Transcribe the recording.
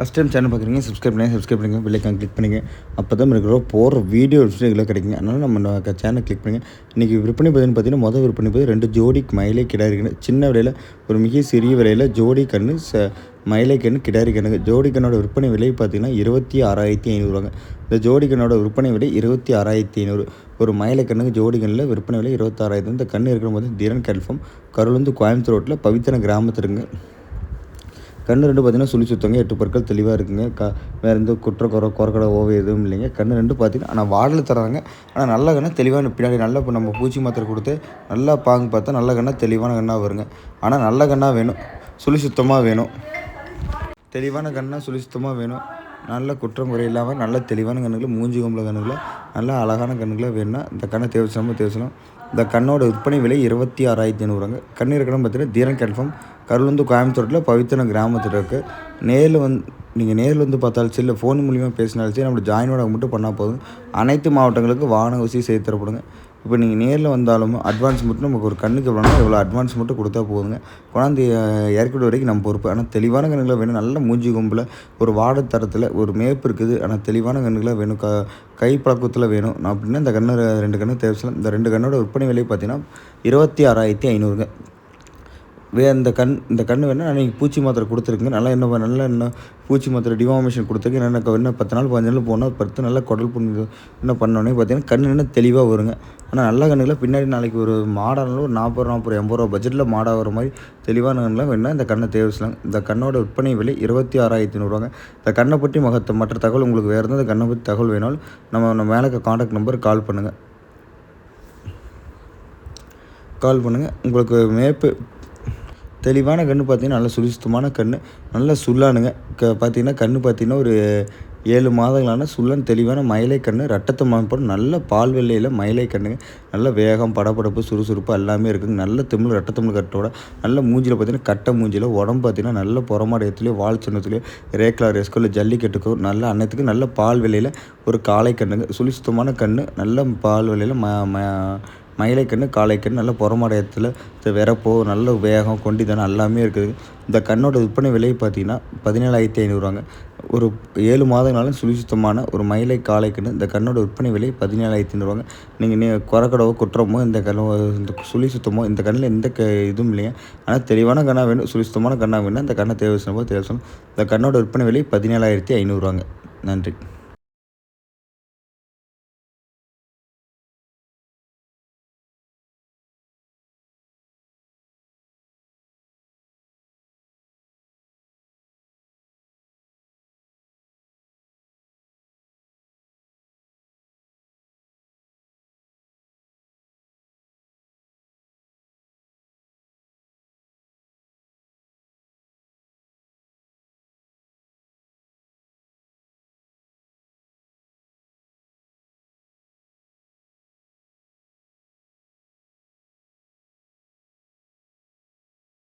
First time channel பார்க்குறீங்க subscribe பண்ணுங்கள் subscribe பண்ணுங்கள் பெல்லைக்கான் கிளிக் பண்ணுங்கள் அப்போ தான் இருக்கிற போகிற வீடியோ ரெகுலர் கிடைக்குங்க. அதனால் நம்ம சேனல் கிளிக் பண்ணுங்கள் இன்றைக்கி விற்பனை பதின்னு பார்த்தீங்கன்னா மொதல் விற்பனை பதிவு ரெண்டு ஜோடி மயிலை கிடாரி கண்ணு. சின்ன விலையில் ஒரு மிக சிறிய விலையில் ஜோடி கன்று ச மயிலை கண்ணு கிடாரி கண்ணுங்க. ஜோடி கண்ணோட விற்பனை விலை பார்த்தீங்கன்னா இருபத்தி ஆறாயிரத்தி ஐநூறுவாங்க. இந்த ஜோடி கண்ணோட விற்பனை விலை இருபத்தி ஆறாயிரத்தி ஐநூறு. ஒரு மயிலை கண்ணுக்கு ஜோடி கண்ணில் விற்பனை விலை இருபத்தாறாயிரத்து இந்த கண்ணு இருக்கிற போது தீரன் கல்ஃபம் கருளுந்து கோயம்புத்தூர் ரோட்டில் பவித்தன கிராமத்துருங்க கண்ணு ரெண்டு பார்த்தீங்கன்னா சுழி சுத்தங்க எட்டு பொருட்கள் தெளிவாக இருக்குங்க. க வேறு எந்த குற்ற குறை குறக்கடை ஓவியம் எதுவும் இல்லைங்க. கண்ணு ரெண்டு பார்த்தீங்கன்னா ஆனால் வாடலில் தராங்க. ஆனால் நல்ல கண்ணை தெளிவான பின்னாடி நல்ல இப்போ நம்ம பூச்சி மாத்திரை கொடுத்து நல்லா பாங்கு பார்த்தா நல்ல கண்ணாக தெளிவான கண்ணாக வருங்க. ஆனால் நல்ல கண்ணாக வேணும். சுழி சுத்தமாக வேணும். தெளிவான கண்ணாக சுழி சுத்தமாக வேணும். நல்ல குற்றம் குறை இல்லாமல் நல்ல தெளிவான கண்ணுகளை மூஞ்சி கும்பல கண்ணுகளை நல்லா அழகான கண்ணுகளை வேணும்னா இந்த கண்ணை தேவைச்சாமல் தேவைச்சலாம் இந்த கண்ணோட விற்பனை விலை இருபத்தி ஆறாயிரத்தி ஐநூறுவாங்க. கண்ணீர் இருக்கணும் பார்த்தீங்கன்னா தீரன் கன்ஃபார்ம் கருளந்து கோயம்புத்தூரில் பவித்திரம் கிராமத்தில் இருக்குது நேரில் வந்து நீங்கள் நேரில் வந்து பார்த்தாலும் சரி இல்லை ஃபோன் மூலியமாக பேசினாலும் சரி நம்மளோட ஜாயினோட மட்டும் பண்ணால் போதும். அனைத்து மாவட்டங்களுக்கு வாகன வசதி செய்து தரப்படுங்க. இப்போ நீங்கள் நேரில் வந்தாலும் அட்வான்ஸ் மட்டும் நமக்கு ஒரு கண்ணுக்கு எவ்வளோனா எவ்வளோ அட்வான்ஸ் மட்டும் கொடுத்தா போதுங்க. கொண்டாந்து இறக்கிட்டு வரைக்கும் நம்ம பொறுப்பு. ஆனால் தெளிவான கண்ணுகளை வேணும். நல்ல மூஞ்சி கும்பில் ஒரு வாடை தரத்தில் ஒரு மேப்பு இருக்குது. ஆனால் தெளிவான கண்ணுகளை வேணும். க கை பழக்கத்தில் வேணும். நான் அப்படின்னா இந்த கண்ணு ரெண்டு கண்ணு தேவைச்சலாம் இந்த ரெண்டு கண்ணோட விற்பனை விலை பார்த்தீங்கன்னா இருபத்தி ஆறாயிரத்தி ஐநூறுங்க. வே இந்த கண் இந்த கண் வேணால் நீங்கள் பூச்சி மாத்திரை கொடுத்துருக்குங்க நல்லா என்ன நல்லா என்ன பூச்சி மாத்திரை டிவாமேஷன் கொடுத்துருக்கு என்ன என்ன பத்து நாள் பதினஞ்சு நாள் போனால் பத்து நல்லா குடல் புண்ணு என்ன பண்ணோன்னே பார்த்தீங்கன்னா கண் என்ன தெளிவாக வருங்க. ஆனால் நல்ல கண்ணுகளை பின்னாடி நாளைக்கு ஒரு மாடானாலும் ஒரு நாற்பது நாற்பது எண்பது ரூபா பட்ஜெட்டில் மாடாக வர மாதிரி தெளிவான கண்ணில் வேணால் இந்த கண்ணை தேவைச்சலாம் இந்த கண்ணோட விற்பனை விலை இருபத்தி ஆறாயிரத்தி நூறுவாங்க இந்த கண்ணை பற்றி மகத்த மற்ற தகவல் உங்களுக்கு வேறு இருந்தால் இந்த கண்ணை பற்றி தகவல் வேணாலும் நம்ம நம்ம மேலே காண்டாக்ட் நம்பர் கால் பண்ணுங்கள் கால் பண்ணுங்கள் உங்களுக்கு மேப்பு தெளிவான கன்று பார்த்தீங்கன்னா நல்ல சுரிசுத்தமான கன்று நல்ல சுல்லானுங்க க பார்த்தீங்கன்னா கன்று பார்த்தீங்கன்னா ஒரு ஏழு மாதங்களான சுள்ளன் தெளிவான மயிலை கன்று ரட்டத்தை மாப்படும் நல்ல பால் வெள்ளையில் மயிலை கண்ணுங்க. நல்ல வேகம் படப்படப்பு சுறுசுறுப்பு எல்லாமே இருக்குங்க. நல்ல திமிழ் ரட்டத்தமிழ் கட்டோட நல்ல மூஞ்சியில் பார்த்தீங்கன்னா கட்டை மூஞ்சியில் உடம்பு பார்த்தீங்கன்னா நல்ல புறமாடயத்துலேயோ வால் சின்னத்துலேயோ ரேக்லா ரெஸ்கோ இல்லை ஜல்லிக்கட்டுக்கோ நல்ல அன்னத்துக்கு நல்ல பால் வெள்ளையில் ஒரு காளை கண்ணுங்க. சுழிசுத்தமான கன்று நல்ல பால் வெள்ளையில் ம மயிலைக்கண்ணு காளைக்கண்ணு நல்ல புறமடையத்தில் இந்த விறப்போ நல்ல வேகம் கொண்டிதானம் எல்லாமே இருக்குது. இந்த கண்ணோட விற்பனை விலை பார்த்தீங்கன்னா பதினேழாயிரத்தி ஐநூறுவாங்க. ஒரு ஏழு மாதங்களாலும் சுழிசுத்தமான ஒரு மயிலை காலைக்குன்னு இந்த கண்ணோட விற்பனை விலை பதினேழாயிரத்தி ஐநூறுவாங்க. நீங்கள் நீ குறக்கடவோ குற்றமோ இந்த கண்ணோ இந்த சுழி சுத்தமோ இந்த கண்ணில் எந்த க இதுவும் இல்லைங்க. ஆனால் தெளிவான கண்ணாக வேணும் சுழிசுத்தமான கண்ணாக வேணும் இந்த கண்ணை தேவை தேவை இந்த கண்ணோட விற்பனை விலை பதினேழாயிரத்தி ஐநூறுவாங்க. நன்றி.